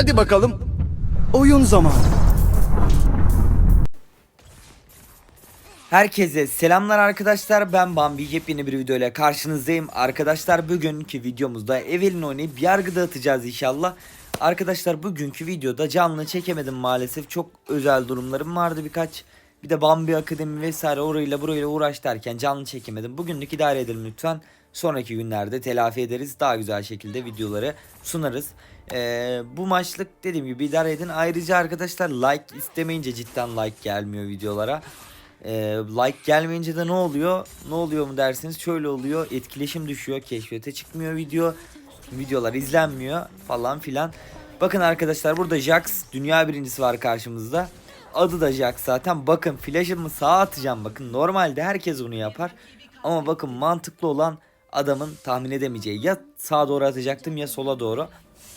Hadi bakalım. Oyun zamanı. Herkese selamlar arkadaşlar. Ben Bambi. Yepyeni bir video ile karşınızdayım. Arkadaşlar bugünkü videomuzda Evelyn oynayıp yargı dağıtacağız inşallah. Arkadaşlar bugünkü videoda canlı çekemedim maalesef. Çok özel durumlarım vardı birkaç. Bir de Bambi Akademi vesaire orayla burayla uğraş derken canlı çekemedim. Bugünlük idare edelim lütfen Sonraki günlerde telafi ederiz daha güzel şekilde videoları sunarız Ee, Bu maçlık dediğim gibi idare edin Ayrıca arkadaşlar like istemeyince cidden like gelmiyor videolara ee, like gelmeyince de ne oluyor? Ne oluyor mu dersiniz? Şöyle oluyor. Etkileşim düşüyor. Keşfete çıkmıyor video. Videolar izlenmiyor falan filan. Bakın arkadaşlar burada Jax dünya birincisi var karşımızda. Adı da Jax zaten. Bakın flash'ımı sağa atacağım. Bakın normalde herkes bunu yapar. Ama bakın mantıklı olan adamın tahmin edemeyeceği. Ya sağa doğru atacaktım ya sola doğru.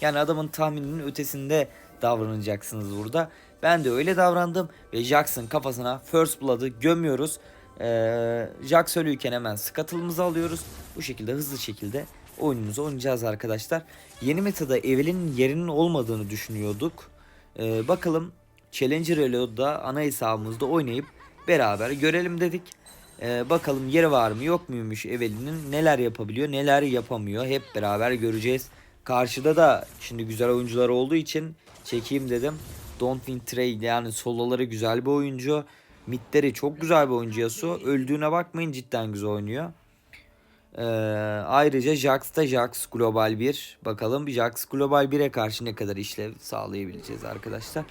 Yani adamın tahmininin ötesinde davranacaksınız burada. Ben de öyle davrandım ve Jax'ın kafasına First Blood'ı gömüyoruz. Ee, Jax ölüyken hemen skatılımızı alıyoruz. Bu şekilde hızlı şekilde oyunumuzu oynayacağız arkadaşlar. Yeni metada Evelyn'in yerinin olmadığını düşünüyorduk. Ee, bakalım Challenger Reload'da ana hesabımızda oynayıp beraber görelim dedik. Ee, bakalım yeri var mı yok muymuş Evelyn'in neler yapabiliyor neler yapamıyor hep beraber göreceğiz. Karşıda da şimdi güzel oyuncular olduğu için çekeyim dedim. Don't Win Trade yani soloları güzel bir oyuncu. Midleri çok güzel bir oyuncu Yasuo. Öldüğüne bakmayın cidden güzel oynuyor. Ee, ayrıca Jax da Jax Global 1. Bakalım Jax Global 1'e karşı ne kadar işlev sağlayabileceğiz arkadaşlar.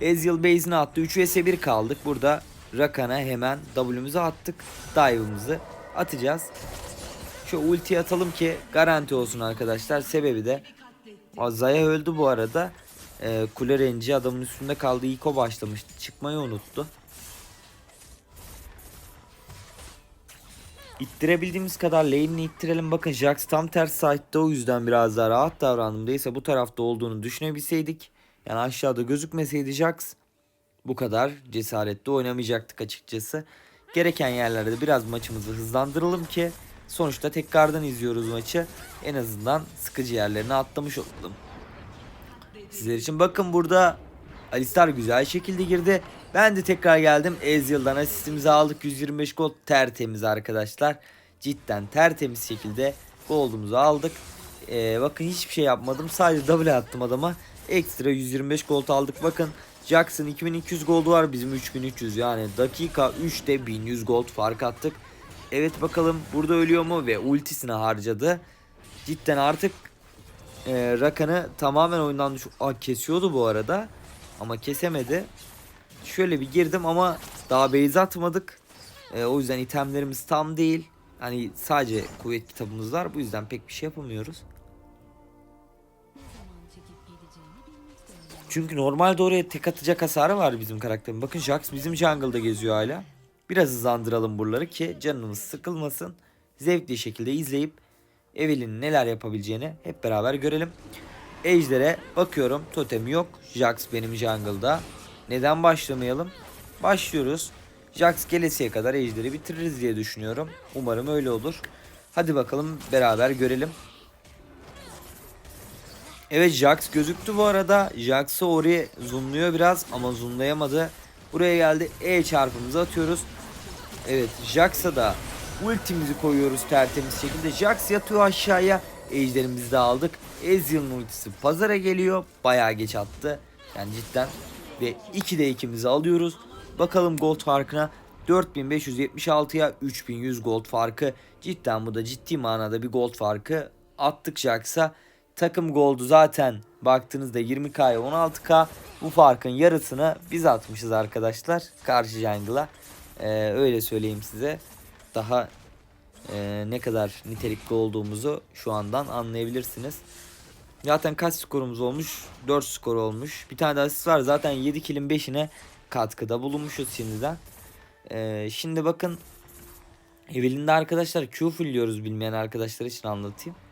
Ezreal base'ini attı. 3 vs 1 kaldık. Burada Rakan'a hemen W'muzu attık. Dive'ımızı atacağız. Şu ulti atalım ki garanti olsun arkadaşlar. Sebebi de Zaya öldü bu arada. Ee, kule renci adamın üstünde kaldı. İlk o. Çıkmayı unuttu. İttirebildiğimiz kadar lane'ini ittirelim. Bakın Jax tam ters side'da o yüzden biraz daha rahat davrandım. Değilse bu tarafta olduğunu düşünebilseydik. Yani aşağıda gözükmeseydi Jax bu kadar cesaretli oynamayacaktık açıkçası. Gereken yerlerde biraz maçımızı hızlandıralım ki sonuçta tekrardan izliyoruz maçı. En azından sıkıcı yerlerini atlamış olalım. Sizler için bakın burada Alistar güzel şekilde girdi. Ben de tekrar geldim. Ezreal'dan asistimizi aldık. 125 gol tertemiz arkadaşlar. Cidden tertemiz şekilde gold'umuzu aldık. Ee, bakın hiçbir şey yapmadım. Sadece double attım adama. Ekstra 125 gold aldık. Bakın Jackson 2200 gold var. Bizim 3300 yani dakika 3'te 1100 gold fark attık. Evet bakalım burada ölüyor mu ve ultisini harcadı. Cidden artık e, Rakan'ı tamamen oyundan düş... Aa, kesiyordu bu arada. Ama kesemedi. Şöyle bir girdim ama daha base atmadık. E, o yüzden itemlerimiz tam değil. Hani sadece kuvvet kitabımız var. Bu yüzden pek bir şey yapamıyoruz. Çünkü normalde oraya tek atacak hasarı var bizim karakterin. Bakın Jax bizim jungle'da geziyor hala. Biraz hızlandıralım buraları ki canımız sıkılmasın. Zevkli şekilde izleyip Evelyn'in neler yapabileceğini hep beraber görelim. Ejder'e bakıyorum. Totemi yok. Jax benim jungle'da. Neden başlamayalım? Başlıyoruz. Jax gelesiye kadar Ejder'i bitiririz diye düşünüyorum. Umarım öyle olur. Hadi bakalım beraber görelim. Evet Jax gözüktü bu arada. Jax'ı oraya zoomluyor biraz ama zoomlayamadı. Buraya geldi. E çarpımızı atıyoruz. Evet Jax'a da ultimizi koyuyoruz tertemiz şekilde. Jax yatıyor aşağıya. Ejderimizi de aldık. Ezreal'ın ultisi pazara geliyor. Bayağı geç attı. Yani cidden. Ve 2'de 2'mizi alıyoruz. Bakalım gold farkına. 4576'ya 3100 gold farkı. Cidden bu da ciddi manada bir gold farkı. Attık Jax'a. Takım gold'u zaten baktığınızda 20k'ya 16k. Bu farkın yarısını biz atmışız arkadaşlar. Karşı jungle'a. Ee, öyle söyleyeyim size. Daha e, ne kadar nitelikli olduğumuzu şu andan anlayabilirsiniz. Zaten kaç skorumuz olmuş? 4 skor olmuş. Bir tane de asist var. Zaten 7 kill'in 5'ine katkıda bulunmuşuz şimdiden. Ee, şimdi bakın Evelyn'de arkadaşlar Q fullliyoruz bilmeyen arkadaşlar için anlatayım.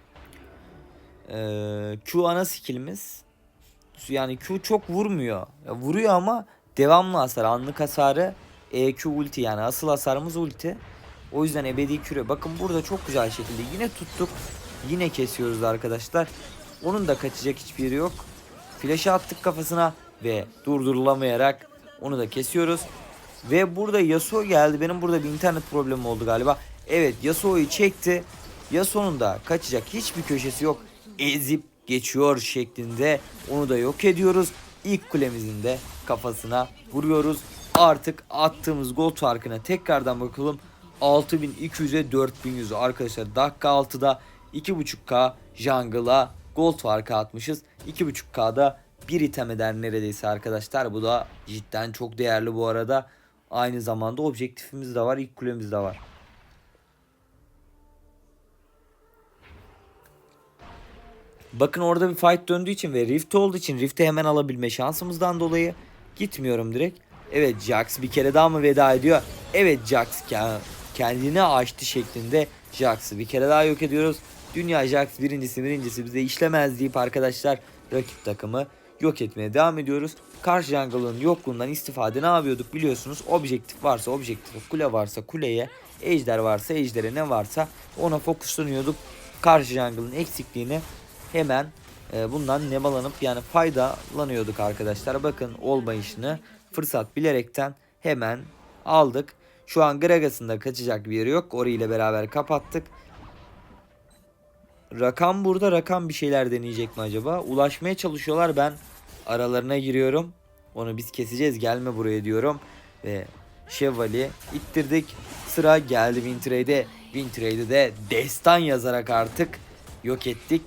Ee, Q ana skillimiz. Yani Q çok vurmuyor. Ya vuruyor ama devamlı hasar. Anlık hasarı EQ ulti yani asıl hasarımız ulti. O yüzden ebedi küre. Bakın burada çok güzel şekilde yine tuttuk. Yine kesiyoruz arkadaşlar. Onun da kaçacak hiçbir yeri yok. Flash'ı attık kafasına ve durdurulamayarak onu da kesiyoruz. Ve burada Yasuo geldi. Benim burada bir internet problemim oldu galiba. Evet Yasuo'yu çekti. Yasuo'nun da kaçacak hiçbir köşesi yok. Ezip geçiyor şeklinde onu da yok ediyoruz. İlk kulemizin de kafasına vuruyoruz. Artık attığımız gol farkına tekrardan bakalım. 6200'e 4100 arkadaşlar. Dakika 6'da 2.5k jungle'a gold farkı atmışız. 2.5k'da bir item eder neredeyse arkadaşlar. Bu da cidden çok değerli bu arada. Aynı zamanda objektifimiz de var. ilk kulemiz de var. Bakın orada bir fight döndüğü için ve Rift olduğu için Rift'i hemen alabilme şansımızdan dolayı gitmiyorum direkt. Evet Jax bir kere daha mı veda ediyor? Evet Jax ke- kendini açtı şeklinde Jax'ı bir kere daha yok ediyoruz. Dünya Jax birincisi birincisi bize işlemez deyip arkadaşlar rakip takımı yok etmeye devam ediyoruz. Karşı jungle'ın yokluğundan istifade ne yapıyorduk biliyorsunuz. Objektif varsa objektif, kule varsa kuleye, ejder varsa ejdere ne varsa ona fokuslanıyorduk. Karşı jungle'ın eksikliğini hemen e, bundan nemalanıp yani faydalanıyorduk arkadaşlar. Bakın olmayışını fırsat bilerekten hemen aldık. Şu an Gragas'ın da kaçacak bir yeri yok. Ori ile beraber kapattık. Rakam burada rakam bir şeyler deneyecek mi acaba? Ulaşmaya çalışıyorlar ben aralarına giriyorum. Onu biz keseceğiz gelme buraya diyorum. Ve Şevval'i ittirdik. Sıra geldi Wintrade'e. Wintrade'de de destan yazarak artık yok ettik.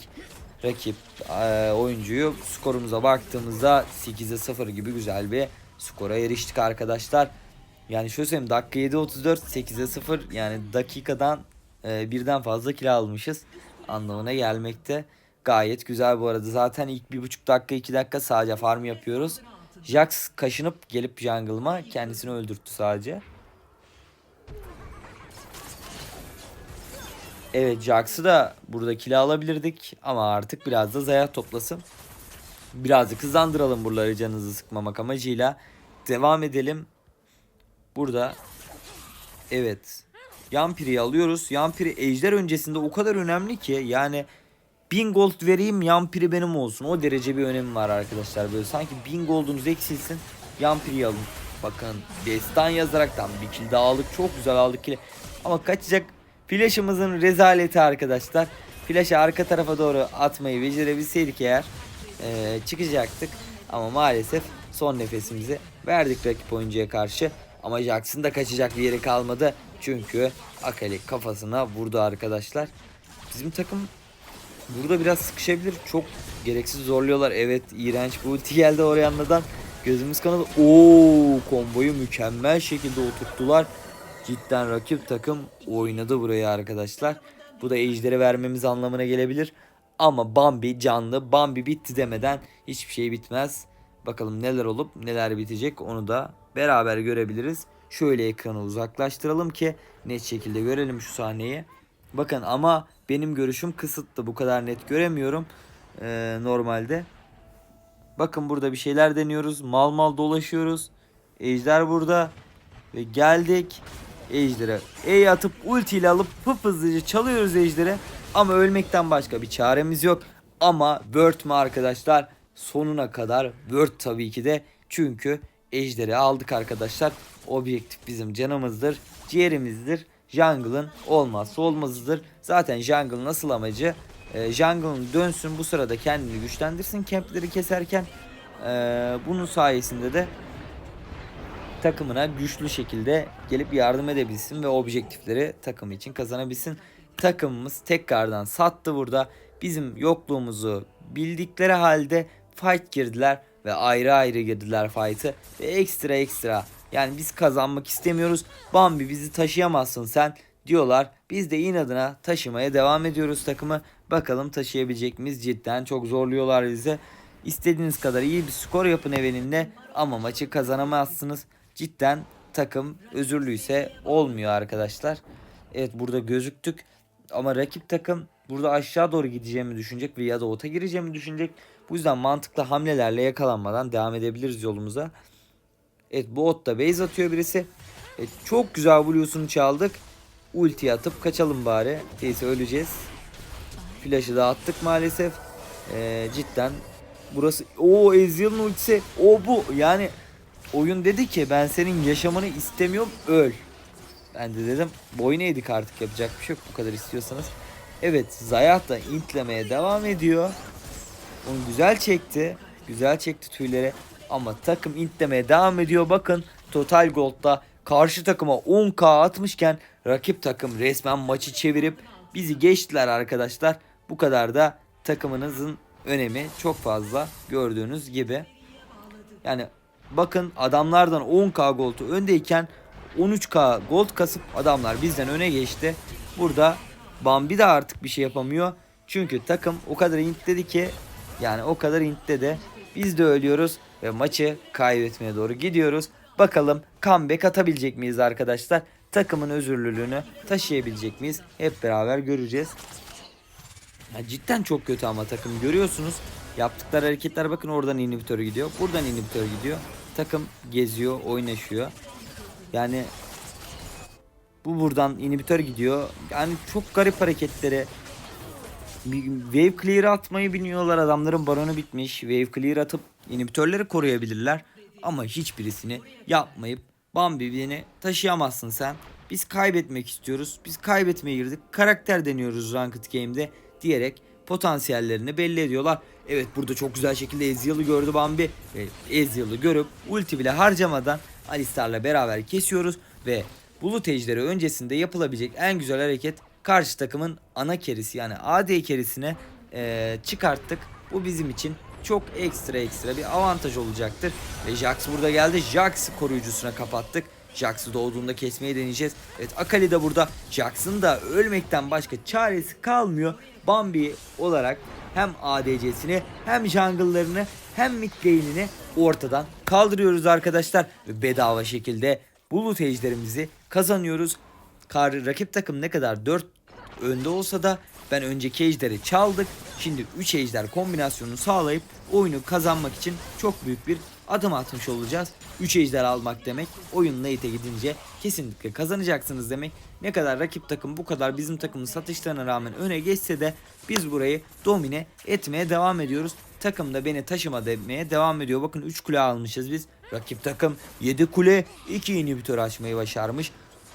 Rakip eee, oyuncuyu skorumuza baktığımızda 8'e 0 gibi güzel bir skora eriştik arkadaşlar. Yani şöyle söyleyeyim dakika 7.34 8'e 0 yani dakikadan e, birden fazla kilo almışız anlamına gelmekte. Gayet güzel bu arada. Zaten ilk bir buçuk dakika iki dakika sadece farm yapıyoruz. Jax kaşınıp gelip jungle'ıma kendisini öldürttü sadece. Evet Jax'ı da burada kill alabilirdik ama artık biraz da zaya toplasın. Birazcık hızlandıralım buraları canınızı sıkmamak amacıyla. Devam edelim. Burada evet Yampiri'yi alıyoruz. Yampiri ejder öncesinde o kadar önemli ki yani 1000 gold vereyim Yampiri benim olsun. O derece bir önemi var arkadaşlar. Böyle sanki 1000 goldunuz eksilsin Yampiri'yi alın. Bakın destan yazaraktan bir kill daha aldık. Çok güzel aldık kill. Ama kaçacak flash'ımızın rezaleti arkadaşlar. Flash'ı arka tarafa doğru atmayı becerebilseydik eğer eee, çıkacaktık. Ama maalesef son nefesimizi verdik rakip oyuncuya karşı. Ama Jax'ın da kaçacak bir yeri kalmadı. Çünkü Akali kafasına vurdu arkadaşlar. Bizim takım burada biraz sıkışabilir. Çok gereksiz zorluyorlar. Evet iğrenç bu ulti geldi Oryan'dan. Gözümüz kanadı. Oo komboyu mükemmel şekilde oturttular. Cidden rakip takım oynadı burayı arkadaşlar. Bu da ejderi vermemiz anlamına gelebilir. Ama Bambi canlı. Bambi bitti demeden hiçbir şey bitmez. Bakalım neler olup neler bitecek onu da beraber görebiliriz. Şöyle ekranı uzaklaştıralım ki net şekilde görelim şu sahneyi. Bakın ama benim görüşüm kısıtlı. Bu kadar net göremiyorum ee, normalde. Bakın burada bir şeyler deniyoruz. Mal mal dolaşıyoruz. Ejder burada. Ve geldik. Ejder'e E atıp ultiyle alıp hıp hızlıca çalıyoruz Ejder'e. Ama ölmekten başka bir çaremiz yok. Ama Word mü arkadaşlar? Sonuna kadar Word tabii ki de. Çünkü Ejder'i aldık arkadaşlar. Objektif bizim canımızdır. Ciğerimizdir. Jungle'ın olmazsa olmazıdır. Zaten Jungle nasıl amacı? Ee, Jungle'ın dönsün bu sırada kendini güçlendirsin campleri keserken. Ee, bunun sayesinde de takımına güçlü şekilde gelip yardım edebilsin ve objektifleri takım için kazanabilsin. Takımımız tekrardan sattı burada. Bizim yokluğumuzu bildikleri halde fight girdiler ve ayrı ayrı girdiler fight'ı ve ekstra ekstra yani biz kazanmak istemiyoruz. Bambi bizi taşıyamazsın sen diyorlar. Biz de inadına taşımaya devam ediyoruz takımı. Bakalım taşıyabilecek miyiz? Cidden çok zorluyorlar bizi. İstediğiniz kadar iyi bir skor yapın eveninde ama maçı kazanamazsınız. Cidden takım özürlüyse olmuyor arkadaşlar. Evet burada gözüktük ama rakip takım burada aşağı doğru gideceğimi düşünecek ve ya da ota gireceğimi düşünecek. Bu yüzden mantıklı hamlelerle yakalanmadan devam edebiliriz yolumuza. Evet bu ot da base atıyor birisi. Evet, çok güzel Blue'sunu çaldık. Ulti atıp kaçalım bari. Neyse öleceğiz. Flash'ı da attık maalesef. Ee, cidden Burası o Ezreal'ın ultisi o bu yani oyun dedi ki ben senin yaşamını istemiyorum öl. Ben de dedim boyun eğdik artık yapacak bir şey yok bu kadar istiyorsanız. Evet Zayah da intlemeye devam ediyor. Onu güzel çekti. Güzel çekti tüyleri. Ama takım intlemeye devam ediyor. Bakın Total Gold'da karşı takıma 10k atmışken rakip takım resmen maçı çevirip bizi geçtiler arkadaşlar. Bu kadar da takımınızın önemi çok fazla gördüğünüz gibi. Yani bakın adamlardan 10k gold'u öndeyken 13k gold kasıp adamlar bizden öne geçti. Burada Bambi de artık bir şey yapamıyor. Çünkü takım o kadar intledi ki yani o kadar intledi. Biz de ölüyoruz ve maçı kaybetmeye doğru gidiyoruz. Bakalım comeback atabilecek miyiz arkadaşlar? Takımın özürlülüğünü taşıyabilecek miyiz? Hep beraber göreceğiz. Ya cidden çok kötü ama takım görüyorsunuz. Yaptıkları hareketler bakın oradan inhibitör gidiyor. Buradan inhibitör gidiyor. Takım geziyor, oynaşıyor. Yani bu buradan inhibitör gidiyor. Yani çok garip hareketleri. Wave clear atmayı bilmiyorlar adamların baronu bitmiş. Wave clear atıp inhibitörleri koruyabilirler. Ama hiçbirisini yapmayıp Bambi taşıyamazsın sen. Biz kaybetmek istiyoruz. Biz kaybetmeye girdik. Karakter deniyoruz Ranked Game'de diyerek potansiyellerini belli ediyorlar. Evet burada çok güzel şekilde Ezreal'ı gördü Bambi. Ve Ezreal'ı görüp ulti bile harcamadan Alistar'la beraber kesiyoruz. Ve Bulut Ejderi öncesinde yapılabilecek en güzel hareket karşı takımın ana kerisi yani AD kerisine eee, çıkarttık. Bu bizim için çok ekstra ekstra bir avantaj olacaktır. Ve Jax burada geldi. Jax koruyucusuna kapattık. Jax'ı doğduğunda kesmeyi deneyeceğiz. Evet Akali de burada. Jax'ın da ölmekten başka çaresi kalmıyor. Bambi olarak hem ADC'sini hem jungle'larını hem mid lane'ini ortadan kaldırıyoruz arkadaşlar. Ve bedava şekilde bulut ejderimizi kazanıyoruz. Kar, rakip takım ne kadar 4 önde olsa da ben önceki ejderi çaldık. Şimdi 3 ejder kombinasyonunu sağlayıp oyunu kazanmak için çok büyük bir adım atmış olacağız. 3 ejder almak demek oyun late'e gidince kesinlikle kazanacaksınız demek. Ne kadar rakip takım bu kadar bizim takımın satışlarına rağmen öne geçse de biz burayı domine etmeye devam ediyoruz. Takım da beni taşıma demeye devam ediyor. Bakın 3 kule almışız biz. Rakip takım 7 kule 2 inhibitör açmayı başarmış.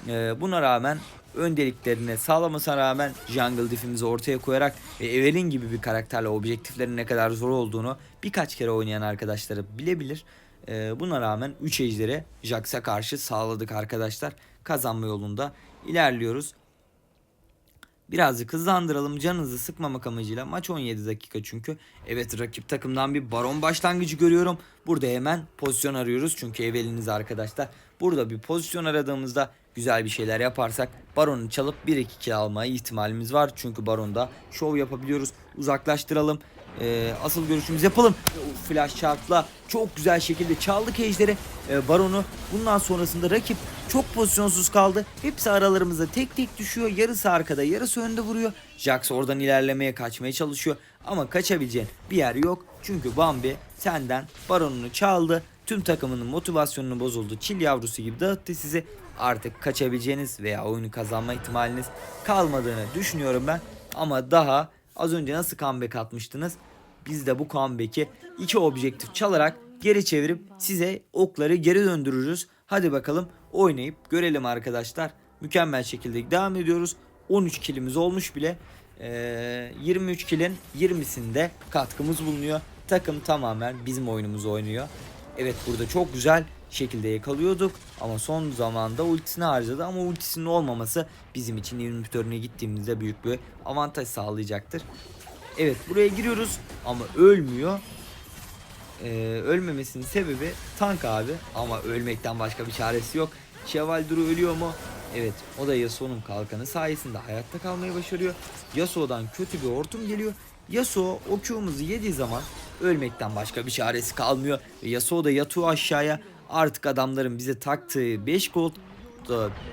Ee, buna rağmen öndeliklerini sağlamasına rağmen jungle diff'imizi ortaya koyarak ve Evelyn gibi bir karakterle objektiflerin ne kadar zor olduğunu birkaç kere oynayan arkadaşları bilebilir. Ee, buna rağmen 3 ejderi Jax'a karşı sağladık arkadaşlar. Kazanma yolunda ilerliyoruz. Birazcık hızlandıralım canınızı sıkmamak amacıyla maç 17 dakika çünkü. Evet rakip takımdan bir baron başlangıcı görüyorum. Burada hemen pozisyon arıyoruz çünkü eveliniz arkadaşlar. Burada bir pozisyon aradığımızda güzel bir şeyler yaparsak baronu çalıp 1-2 kill alma ihtimalimiz var. Çünkü baronda şov yapabiliyoruz. Uzaklaştıralım. Ee, asıl görüşümüz yapalım. Flash çarpla çok güzel şekilde çaldık ejderi. Ee, baronu bundan sonrasında rakip çok pozisyonsuz kaldı. Hepsi aralarımızda tek tek düşüyor. Yarısı arkada yarısı önde vuruyor. Jax oradan ilerlemeye kaçmaya çalışıyor. Ama kaçabileceğin bir yer yok. Çünkü Bambi senden baronunu çaldı. Tüm takımının motivasyonunu bozuldu. Çil yavrusu gibi dağıttı sizi. Artık kaçabileceğiniz veya oyunu kazanma ihtimaliniz kalmadığını düşünüyorum ben. Ama daha az önce nasıl comeback atmıştınız? Biz de bu comeback'i iki objektif çalarak geri çevirip size okları geri döndürürüz. Hadi bakalım oynayıp görelim arkadaşlar. Mükemmel şekilde devam ediyoruz. 13 kilimiz olmuş bile. Ee, 23 kilin 20'sinde katkımız bulunuyor. Takım tamamen bizim oyunumuzu oynuyor. Evet burada çok güzel şekilde yakalıyorduk ama son zamanda ultisini harcadı ama ultisinin olmaması bizim için inhibitörüne gittiğimizde büyük bir avantaj sağlayacaktır. Evet buraya giriyoruz ama ölmüyor. Ee, ölmemesinin sebebi tank abi ama ölmekten başka bir çaresi yok. Şeval ölüyor mu? Evet o da Yasuo'nun kalkanı sayesinde hayatta kalmayı başarıyor. Yasuo'dan kötü bir hortum geliyor. Yasuo o Q'muzu yediği zaman ölmekten başka bir çaresi kalmıyor. Yasuo da yatıyor aşağıya. Artık adamların bize taktığı 5 gold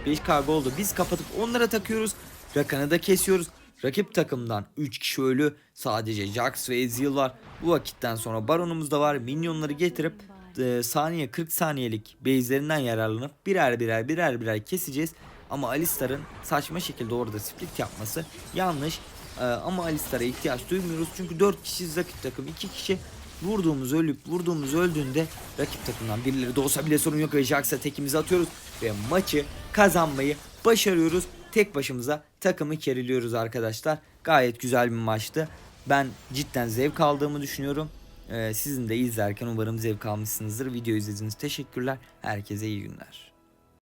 5k gold'u biz kapatıp onlara takıyoruz. Rakan'ı da kesiyoruz. Rakip takımdan 3 kişi ölü. Sadece Jax ve Ezreal var. Bu vakitten sonra Baron'umuz da var. Minyonları getirip e, saniye 40 saniyelik base'lerinden yararlanıp birer birer birer birer keseceğiz. Ama Alistar'ın saçma şekilde orada split yapması yanlış. E, ama Alistar'a ihtiyaç duymuyoruz. Çünkü 4 kişiyiz rakip takım 2 kişi. Vurduğumuz ölüp vurduğumuz öldüğünde rakip takımdan birileri de olsa bile sorun yok ve Jax'a tekimizi atıyoruz ve maçı kazanmayı başarıyoruz. Tek başımıza takımı keriliyoruz arkadaşlar. Gayet güzel bir maçtı. Ben cidden zevk aldığımı düşünüyorum. Ee, sizin de izlerken umarım zevk almışsınızdır. Video izlediğiniz teşekkürler. Herkese iyi günler.